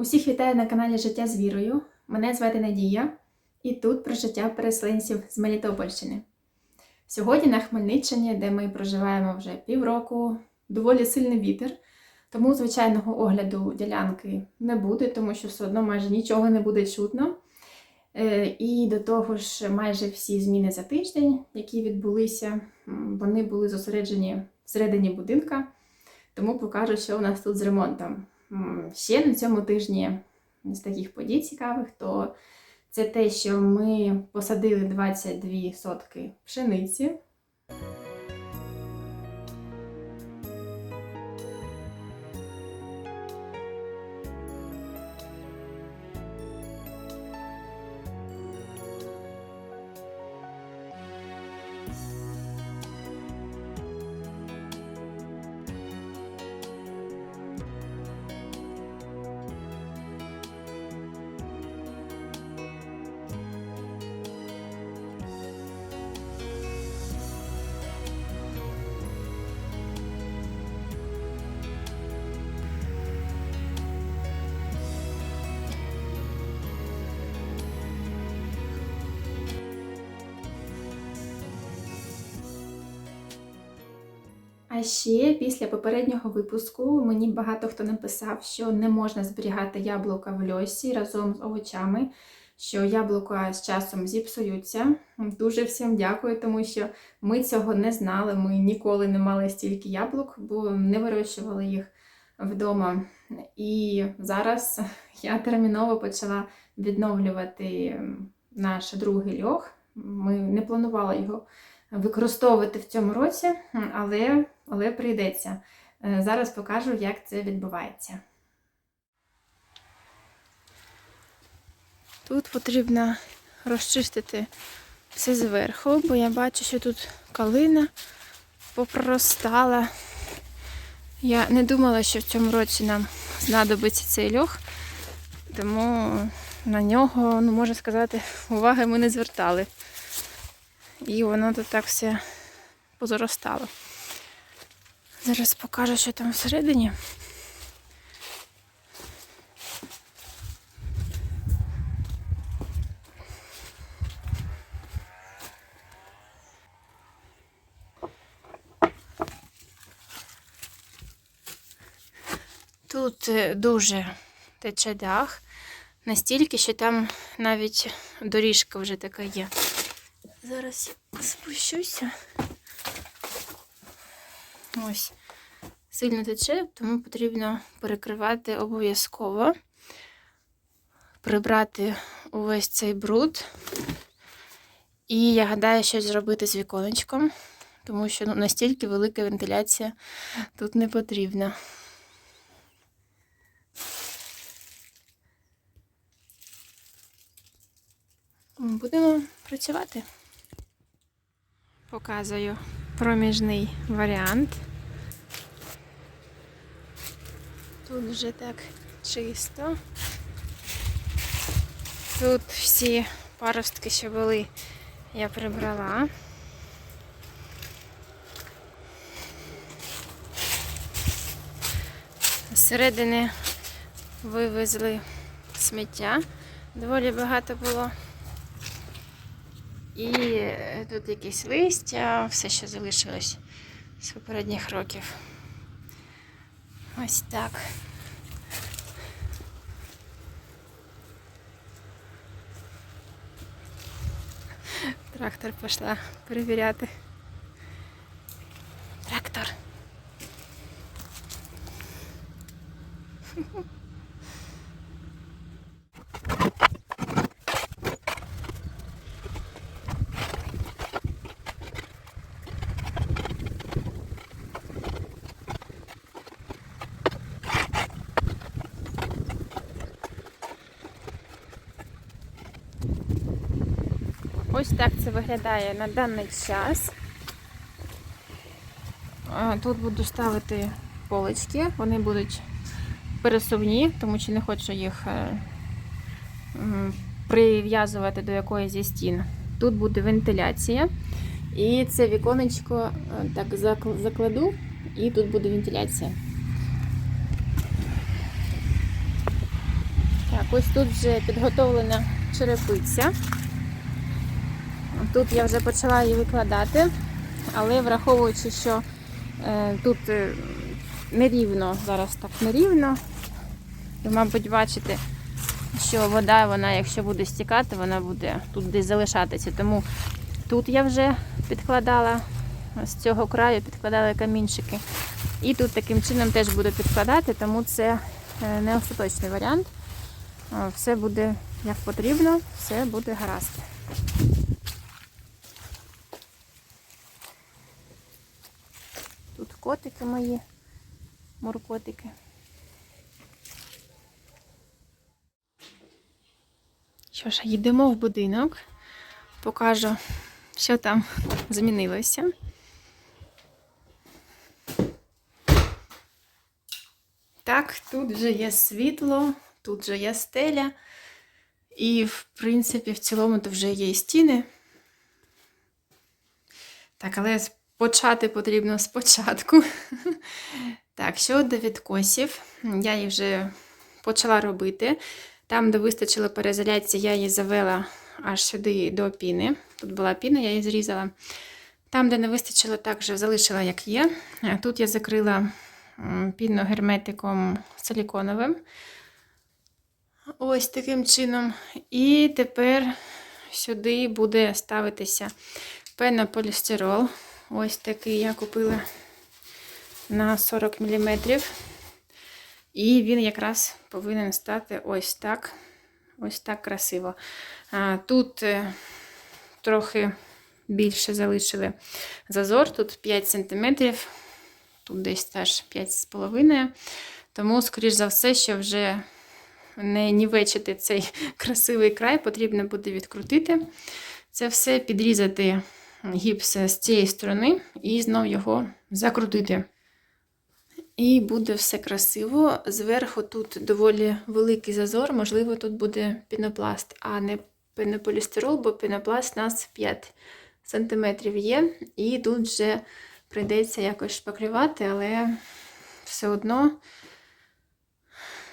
Усіх вітаю на каналі Життя з вірою. Мене звати Надія, і тут про життя переселенців з Мелітопольщини. Сьогодні на Хмельниччині, де ми проживаємо вже півроку, доволі сильний вітер, тому звичайного огляду ділянки не буде, тому що все одно майже нічого не буде чутно. Е, І до того ж, майже всі зміни за тиждень, які відбулися, вони були зосереджені всередині будинка, тому покажу, що у нас тут з ремонтом. Ще на цьому тижні з таких подій цікавих, то це те, що ми посадили 22 сотки пшениці. Ще після попереднього випуску мені багато хто написав, що не можна зберігати яблука в льосі разом з овочами, що яблука з часом зіпсуються. Дуже всім дякую, тому що ми цього не знали. Ми ніколи не мали стільки яблук, бо не вирощували їх вдома. І зараз я терміново почала відновлювати наш другий льох. Ми не планували його використовувати в цьому році, але, але прийдеться. Е, Зараз покажу, як це відбувається. Тут потрібно розчистити все зверху, бо я бачу, що тут калина попроростала. Я не думала, що в цьому році нам знадобиться цей льох, тому на нього, ну можна сказати, уваги ми не звертали. І воно тут так все позаростало. Зараз покажу, що там всередині. Тут е, дуже тече дах, настільки, що там навіть доріжка вже така є. Зараз спущуся. Ось. Сильно тече, тому потрібно перекривати обов'язково, прибрати увесь цей бруд. І я гадаю, щось зробити з віконечком, тому що ну, настільки велика вентиляція тут не потрібна. Будемо працювати. Показую проміжний варіант. Тут вже так чисто. Тут всі паростки, що були, я прибрала. Зсередини вивезли сміття. Доволі багато було. І е, тут якісь листя, все, що залишилось з попередніх років. Ось так. Трактор пішла перевіряти. Трактор. Ось так це виглядає на даний час. Тут буду ставити полички, вони будуть пересувні, тому що не хочу їх е, прив'язувати до якоїсь зі стін. Тут буде вентиляція. І це віконечко е, так закладу, і тут буде вентиляція. Так, ось тут вже підготовлена черепиця. Тут я вже почала її викладати, але враховуючи, що е, тут е, нерівно, зараз так нерівно, ви, мабуть, бачите, що вода, вона, якщо буде стікати, вона буде тут десь залишатися. Тому тут я вже підкладала з цього краю, підкладала камінчики. І тут таким чином теж буду підкладати, тому це е, не остаточний варіант. Все буде як потрібно, все буде гаразд. Котики мої, муркотики. Що ж, їдемо в будинок, покажу, що там змінилося. Так, тут вже є світло, тут вже є стеля, і, в принципі, в цілому то вже є стіни. Так, але почати потрібно спочатку. Так, щодо відкосів, я їх вже почала робити. Там, де вистачило перезарядці, я її завела аж сюди до піни. Тут була піна, я її зрізала. Там, де не вистачило, також залишила як є. Тут я закрила м, пінно герметиком силіконовим. Ось таким чином. І тепер сюди буде ставитися пенополістирол. Ось такий я купила на 40 мм. І він якраз повинен стати ось так. Ось так красиво. Тут е, трохи більше залишили зазор, тут 5 см, тут десь теж 5,5 Тому, скоріш за все, що вже не нівечити цей красивий край, потрібно буде відкрутити це все, підрізати гіпс з цієї сторони і знов його закрутити. І буде все красиво. Зверху тут доволі великий зазор, можливо, тут буде пінопласт, а не пенополістирол, бо пінопласт у нас 5 см є. І тут вже прийдеться якось шпаклювати, але все одно,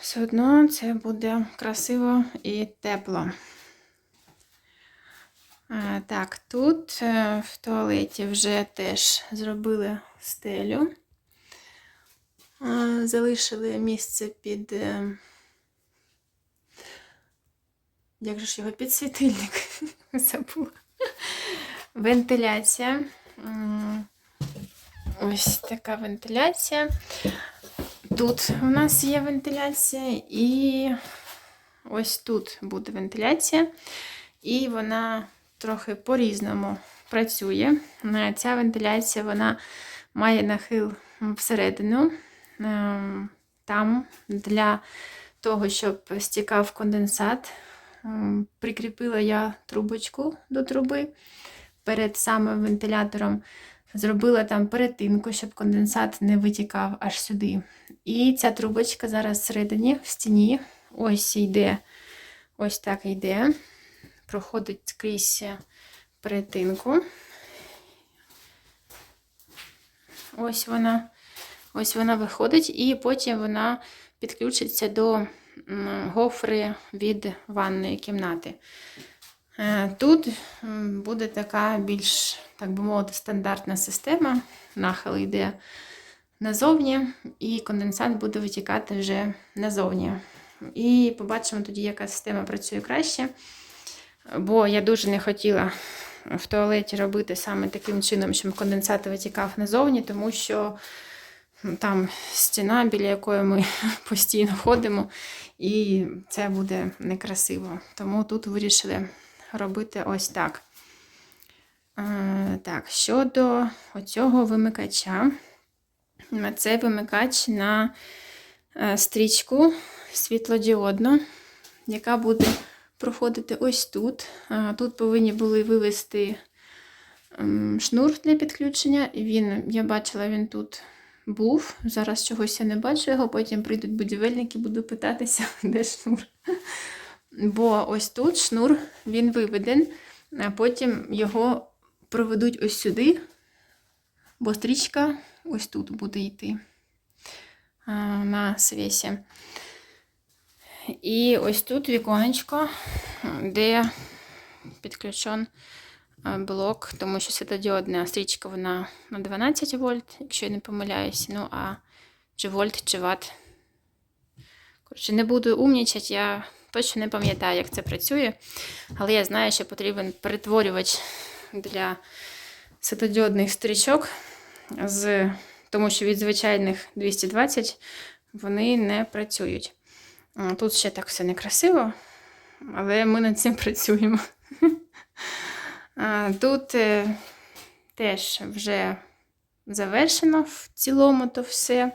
все одно це буде красиво і тепло. Так, тут е, в туалеті вже теж зробили стелю. Залишили місце під. е, Як же ж його підсвітильник? Забула. Вентиляція. Ось така вентиляція. Тут у нас є вентиляція, і ось тут буде вентиляція. І вона трохи по-різному працює. Е, Ця вентиляція вона має нахил всередину. Ем, Там для того, щоб стікав конденсат, ем, прикріпила я трубочку до труби перед самим вентилятором. Зробила там перетинку, щоб конденсат не витікав аж сюди. І ця трубочка зараз всередині, в стіні, ось йде, ось так йде проходить крізь перетинку. Ось вона, ось вона виходить, і потім вона підключиться до гофри від ванної кімнати. Е, Тут буде така більш, так би мовити, стандартна система. Нахил йде назовні, і конденсат буде витікати вже назовні. І побачимо тоді, яка система працює краще. Бо я дуже не хотіла в туалеті робити саме таким чином, щоб конденсат витікав назовні, тому що ну, там стіна, біля якої ми постійно ходимо, і це буде некрасиво. Тому тут вирішили робити ось так. Так, щодо оцього вимикача, це вимикач на е, стрічку світлодіодну, яка буде проходити ось тут. Тут повинні були вивести ем, шнур для підключення. Він, я бачила, він тут був. Зараз чогось я не бачу його, потім прийдуть будівельники, буду питатися, де шнур. Бо ось тут шнур він виведен, а потім його проведуть ось сюди, бо стрічка ось тут буде йти на свісі. І ось тут віконечко, де підключен е, блок, тому що світодіодна стрічка вона на 12 вольт, якщо я не помиляюсь. Ну, а чи вольт, чи ватт. Коротше, не буду умнічати, я точно не пам'ятаю, як це працює. Але я знаю, що потрібен перетворювач для світодіодних стрічок, з, тому що від звичайних 220 вони не працюють. Тут ще так все некрасиво, але ми над цим працюємо. Тут е, теж вже завершено в цілому то все.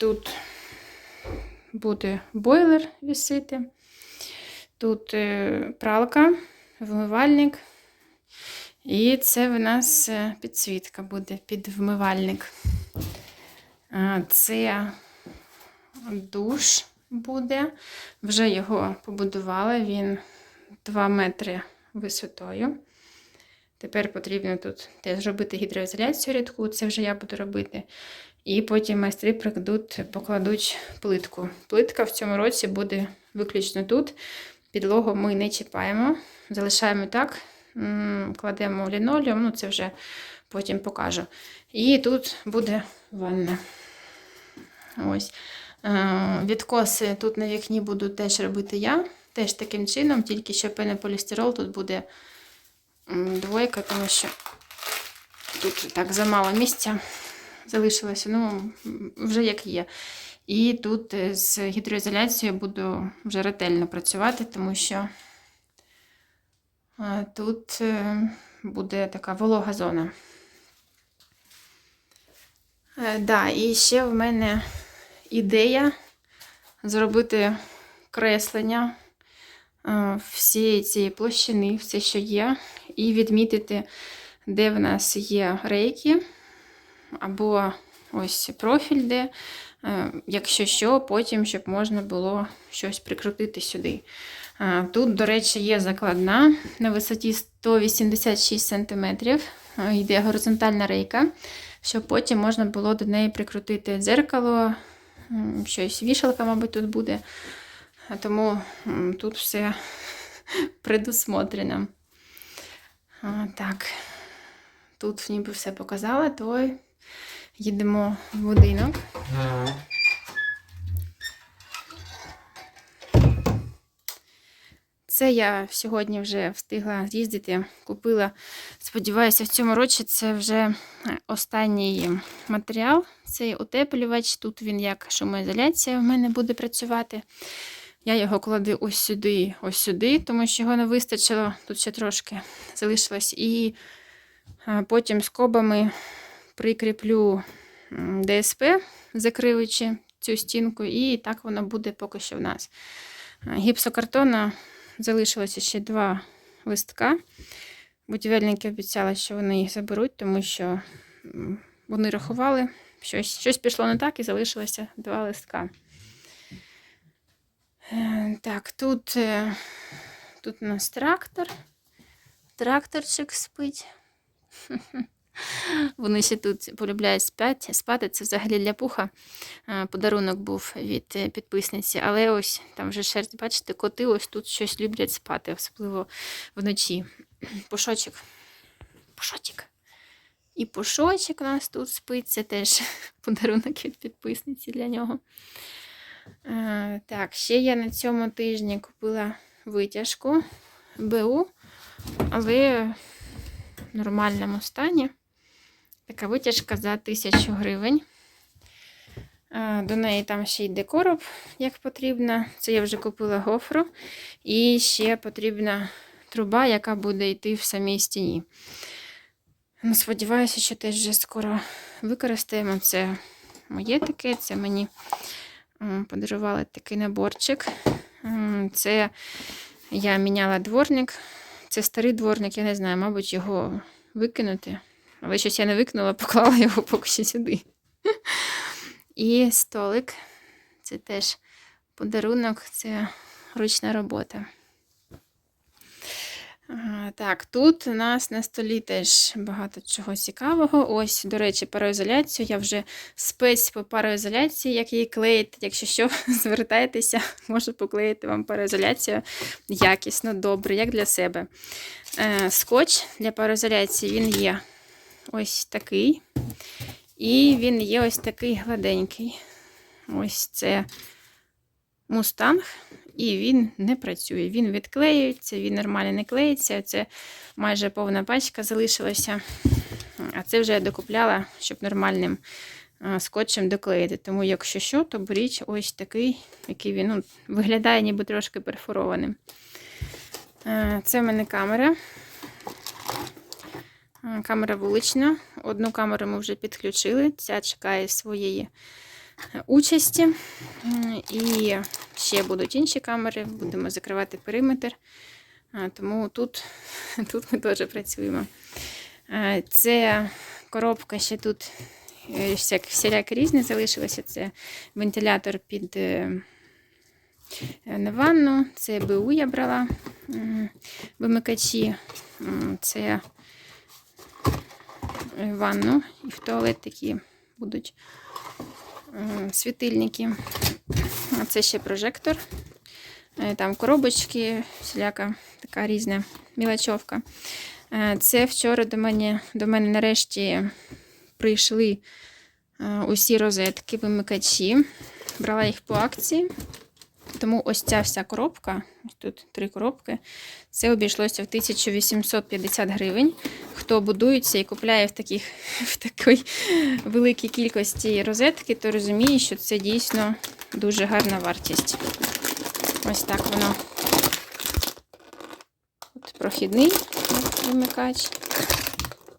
Тут буде бойлер вісити. Тут е, пралка, вмивальник. І це в нас е, підсвітка буде під вмивальник. Це душ буде. Вже його побудували. Він 2 метри висотою. Тепер потрібно тут теж робити гідроізоляцію рідку, це вже я буду робити. І потім майстри прикладуть, покладуть плитку. Плитка в цьому році буде виключно тут. Підлогу ми не чіпаємо, залишаємо так, кладемо лінолеум, ну це вже потім покажу. І тут буде ванна. Ось. Е, Відкоси тут на вікні буду теж робити я. Теж таким чином, тільки що пенополістирол тут буде двойка, тому що тут так замало місця залишилося. Ну, вже як є. І тут е, з гідроізоляцією буду вже ретельно працювати, тому що е, тут буде така волога зона. Да, і ще в мене ідея зробити креслення е, всієї цієї площини, все, що є, і відмітити, де в нас є рейки, або ось профіль, де, е, якщо що, потім, щоб можна було щось прикрутити сюди. Е, Тут, до речі, є закладна на висоті 186 см, йде горизонтальна рейка, щоб потім можна було до неї прикрутити дзеркало, щось вішалка, мабуть, тут буде. Тому тут все предусмотрено. Так, тут ніби все показала, то їдемо в будинок. Це я сьогодні вже встигла з'їздити, купила. Сподіваюся, в цьому році це вже е, останній матеріал. Цей утеплювач. Тут він як шумоізоляція в мене буде працювати. Я його кладу ось сюди, ось сюди, тому що його не вистачило. Тут ще трошки залишилось. І е, потім скобами прикріплю ДСП, закриваючи цю стінку, і так воно буде поки що в нас. Е, Гіпсокартона залишилося ще два листка. Будівельники обіцяли, що вони їх заберуть, тому що вони рахували, щось, щось пішло не так і залишилося два листка. Е, Так, тут, е, тут у нас трактор. Тракторчик спить. Вони ще тут полюбляють спати. Спати це взагалі для пуха. Е, Подарунок був від підписниці. Але ось там вже шерсть, бачите, коти ось тут щось люблять спати, особливо вночі. Пушочок. Пушочок. І пушочок у нас тут спить. Це теж подарунок від підписниці для нього. Е, Так, ще я на цьому тижні купила витяжку БУ, але в нормальному стані. Така витяжка за 1000 гривень. Е, До неї там ще йде короб, як потрібно. Це я вже купила гофру. І ще потрібна труба, яка буде йти в самій стіні. Ну, Сподіваюся, що теж вже скоро використаємо. Це моє таке, це мені подарували такий наборчик. Це я міняла дворник. Це старий дворник, я не знаю, мабуть, його викинути. Але щось я не викинула, поклала його поки що сюди. І столик. Це теж подарунок, це ручна робота. Так, тут у нас на столі теж багато чого цікавого. Ось, до речі, пароізоляцію. Я вже спец по пароізоляції, як її клеїти. Якщо що, звертайтеся, можу поклеїти вам пароізоляцію якісно, добре, як для себе. Е, скотч для пароізоляції він є ось такий. І він є ось такий гладенький. Ось це мустанг. І він не працює. Він відклеюється, він нормально не клеїться. Це майже повна пачка залишилася. А це вже я докупляла, щоб нормальним скотчем доклеїти. Тому, якщо що, то беріть ось такий, який він ну, виглядає ніби трошки перфорованим. Е, Це в мене камера. Е, Камера вулична. Одну камеру ми вже підключили. Ця чекає своєї участі. І ще будуть інші камери, будемо закривати периметр. Тому тут, тут ми теж працюємо. Е, Це коробка ще тут е, всяк, всіляке різне залишилося. Це вентилятор під е, е, на ванну, це БУ я брала вимикачі. Це е, ванну і в туалет такі будуть світильники. А це ще прожектор. Е, Там коробочки, всіляка така різна мілочовка. Е, Це вчора до мене, до мене нарешті прийшли е, усі розетки, вимикачі. Брала їх по акції. Тому ось ця вся коробка, тут три коробки, це обійшлося в 1850 гривень. Хто будується і купляє в, таких, в такій великій кількості розетки, то розуміє, що це дійсно дуже гарна вартість. Ось так воно. От прохідний вимикач.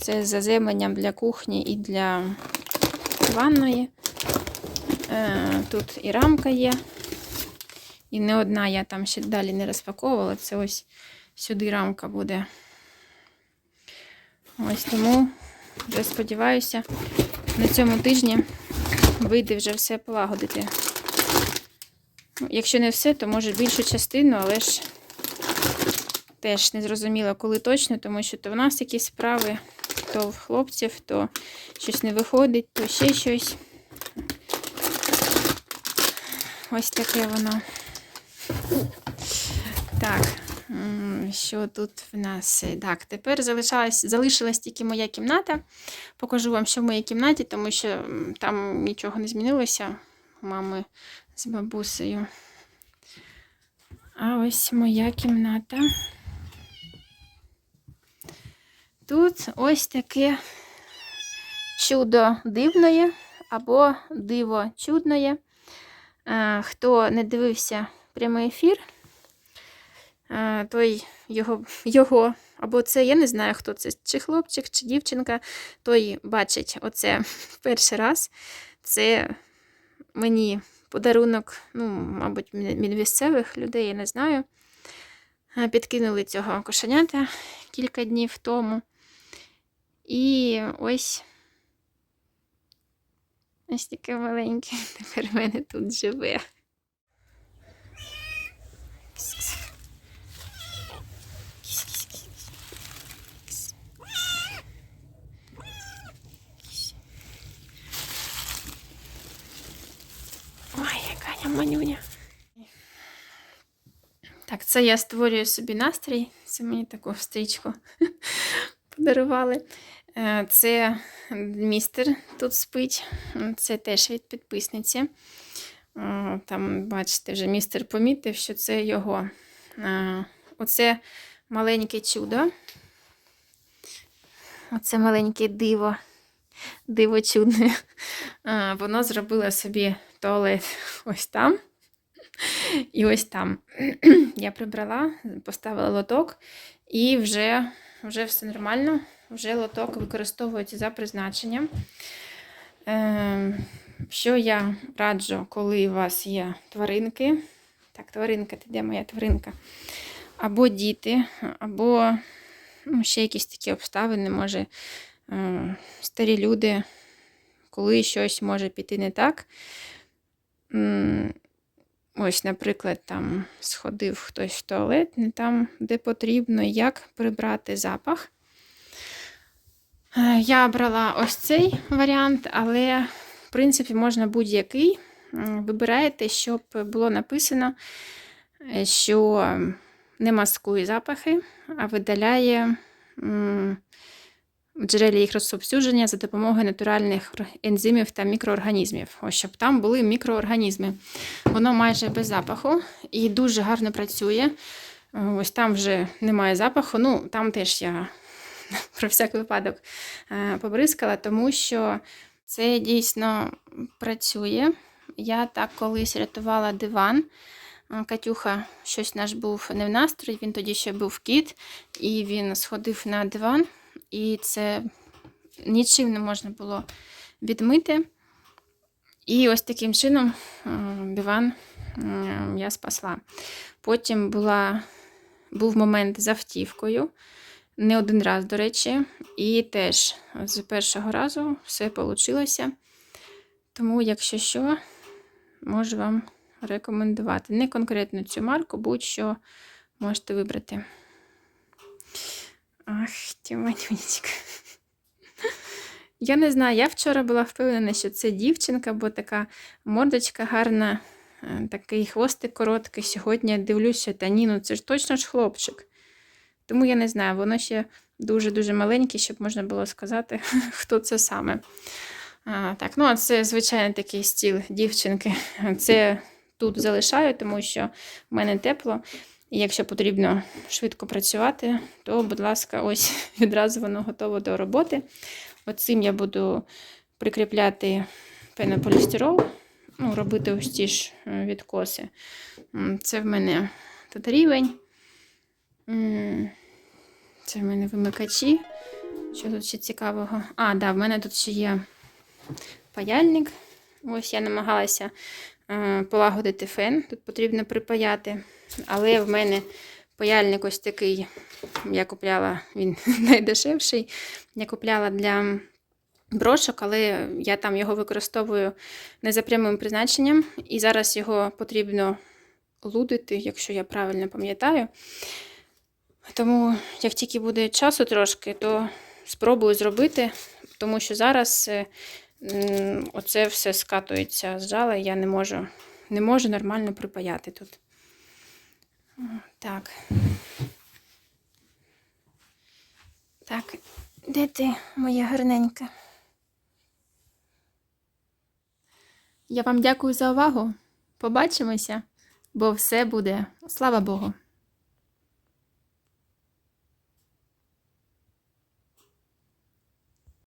Це з заземленням для кухні і для ванної. Е, Тут і рамка є. І не одна я там ще далі не розпаковувала. Це ось сюди рамка буде. Ось тому вже сподіваюся, на цьому тижні вийде вже все полагодити. Ну, Якщо не все, то може більшу частину, але ж теж не зрозуміло, коли точно, тому що то в нас якісь справи, то в хлопців, то щось не виходить, то ще щось. Ось таке воно. Так, що тут в нас? Так, тепер залишилась, залишилась тільки моя кімната. Покажу вам, що в моїй кімнаті, тому що там нічого не змінилося мами з бабусею. А ось моя кімната. Тут ось таке чудо дивне або диво чудне. Е, Хто не дивився прямий ефір, е, той його, його, або це, я не знаю, хто це, чи хлопчик, чи дівчинка, той бачить оце перший раз. Це мені подарунок, ну, мабуть, від місцевих людей, я не знаю. Е, Підкинули цього кошенята кілька днів тому. І ось ось таке маленьке тепер в мене тут живе. Ой, яка я манюня. Так, це я створюю собі настрій. Це мені таку стрічку подарували. Е, Це містер тут спить. Це теж від підписниці. Там, бачите, вже містер помітив, що це його. Е, Оце маленьке чудо. Оце маленьке диво. Диво чудне. Е, Воно зробило собі туалет ось там. І ось там. Я прибрала, поставила лоток, і вже, вже все нормально. Вже лоток використовується за призначенням. Що я раджу, коли у вас є тваринки. Так, тваринка, ти де моя тваринка? Або діти, або ну, ще якісь такі обставини, може, е, старі люди, коли щось може піти не так. Ось, наприклад, там сходив хтось в туалет, не там, де потрібно, як прибрати запах. Е, Я брала ось цей варіант, але, в принципі, можна будь-який. Вибираєте, щоб було написано, е, що не маскує запахи, а видаляє в джерелі їх розповсюдження за допомогою натуральних ензимів та мікроорганізмів. Ось щоб там були мікроорганізми. Воно майже без запаху і дуже гарно працює. Ось там вже немає запаху. Ну, там теж я про всяк випадок е, побризкала, тому що це дійсно працює. Я так колись рятувала диван. Катюха щось наш був не в настрої, він тоді ще був кіт, і він сходив на диван, і це нічим не можна було відмити. І ось таким чином диван я спасла. Потім була, був момент з автівкою, не один раз, до речі, і теж з першого разу все вийшло. Тому, якщо що, можу вам рекомендувати. Не конкретно цю марку, будь-що можете вибрати. Ах, тіманючка. Я не знаю, я вчора була впевнена, що це дівчинка, бо така мордочка гарна, е, такий хвостик короткий. Сьогодні дивлюся, та ні, ну це ж точно ж хлопчик. Тому я не знаю, воно ще дуже-дуже маленьке, щоб можна було сказати, хто це саме. А, так, ну а це звичайно такий стіл дівчинки. Це тут залишаю, тому що в мене тепло. І якщо потрібно швидко працювати, то, будь ласка, ось відразу воно готово до роботи. Оцим я буду прикріпляти пенополістирол, ну, робити ось ті ж е, відкоси. Це в мене тут рівень. Це в мене вимикачі. Що тут ще цікавого? А, да, в мене тут ще є паяльник. Ось я намагалася е, полагодити фен. Тут потрібно припаяти. Але в мене паяльник ось такий. Я купляла, він найдешевший. Я купляла для брошок, але я там його використовую не за прямим призначенням. І зараз його потрібно лудити, якщо я правильно пам'ятаю. Тому, як тільки буде часу трошки, то спробую зробити, тому що зараз е, оце все скатується з жала, і я не можу, не можу нормально припаяти тут. Так. Так, де ти, моя гарненька? Я вам дякую за увагу. Побачимося, бо все буде, слава Богу.